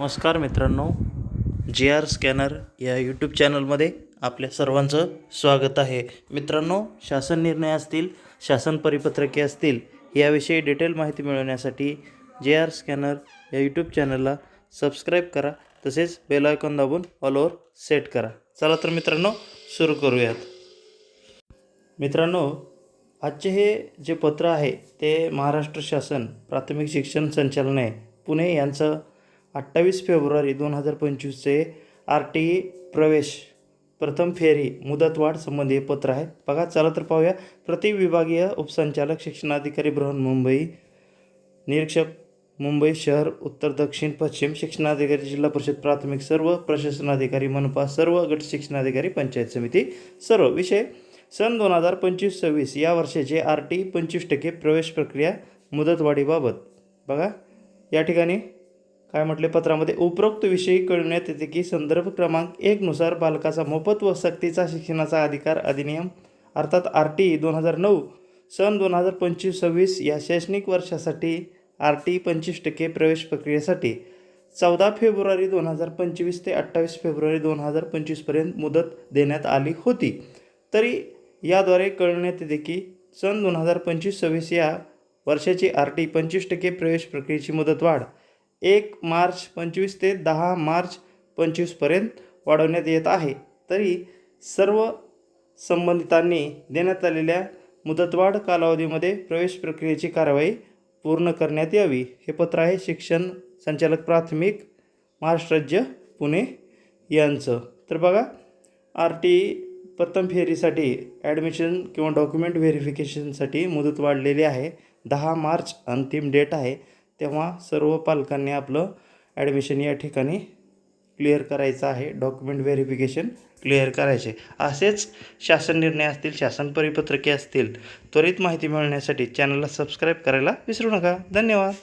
नमस्कार मित्रांनो G R scanner या यूट्यूब चॅनलमध्ये आपल्या सर्वांचं स्वागत आहे. मित्रांनो शासन निर्णय असतील शासन परिपत्रके असतील याविषयी डिटेल माहिती मिळवण्यासाठी जे आर स्कॅनर या यूट्यूब चॅनलला सबस्क्राईब करा. तसेच बेल आयकॉन दाबून ऑलवर सेट करा. चला तर मित्रांनो सुरू करूयात. मित्रांनो आजचे हे जे पत्र आहे ते महाराष्ट्र शासन प्राथमिक शिक्षण संचालनालय पुणे यांचं अठ्ठावीस फेब्रुवारी दोन हजार पंचवीसचे आर टी प्रवेश. प्रथम फेरी मुदतवाढ संबंधी हे पत्र आहे. बघा चला तर पाहूया. प्रतिविभागीय उपसंचालक शिक्षणाधिकारी बृहन्मुंबई निरीक्षक मुंबई शहर उत्तर दक्षिण पश्चिम शिक्षणाधिकारी जिल्हा परिषद प्राथमिक सर्व प्रशासनाधिकारी मनपा सर्व गट शिक्षणाधिकारी पंचायत समिती सर्व. विषय सन दोन हजार पंचवीस सव्वीस या वर्षाचे आर टी पंचवीस टक्के प्रवेश प्रक्रिया मुदतवाढीबाबत. बघा या ठिकाणी काय म्हटले? पत्रामध्ये उपरोक्त विषयी कळविण्यात येते की संदर्भ क्रमांक एकनुसार बालकाचा मोफत व सक्तीचा शिक्षणाचा अधिकार अधिनियम अर्थात आर टी दोन हजार नऊ सन दोन हजार पंचवीस सव्वीस या शैक्षणिक वर्षासाठी आर टी पंचवीस टक्के प्रवेश प्रक्रियेसाठी चौदा फेब्रुवारी दोन हजार पंचवीस ते अठ्ठावीस फेब्रुवारी दोन हजार पंचवीसपर्यंत मुदत देण्यात आली होती. तरी याद्वारे कळवण्यात येते की सन दोन हजार पंचवीस सव्वीस या वर्षाची आर टी पंचवीस टक्के प्रवेश प्रक्रियेची मुदतवाढ एक मार्च पंचवीस ते दहा मार्च पंचवीसपर्यंत वाढवण्यात येत आहे. तरी सर्व संबंधितांनी देण्यात आलेल्या मुदतवाढ कालावधीमध्ये प्रवेश प्रक्रियेची कारवाई पूर्ण करण्यात यावी. हे पत्र आहे शिक्षण संचालक प्राथमिक महाराष्ट्र राज्य पुणे यांचं. तर बघा आर टी प्रथम फेरीसाठी ॲडमिशन किंवा डॉक्युमेंट व्हेरिफिकेशनसाठी मुदत वाढलेली आहे. दहा मार्च अंतिम डेट आहे. तेव्हा सर्व पालकांनी आपलं ॲडमिशन या ठिकाणी क्लिअर करायचं आहे. डॉक्युमेंट व्हेरिफिकेशन क्लिअर करायचे. असेच शासन निर्णय असतील शासन परिपत्रके असतील त्वरित माहिती मिळवण्यासाठी चॅनलला सबस्क्राईब करायला विसरू नका. धन्यवाद.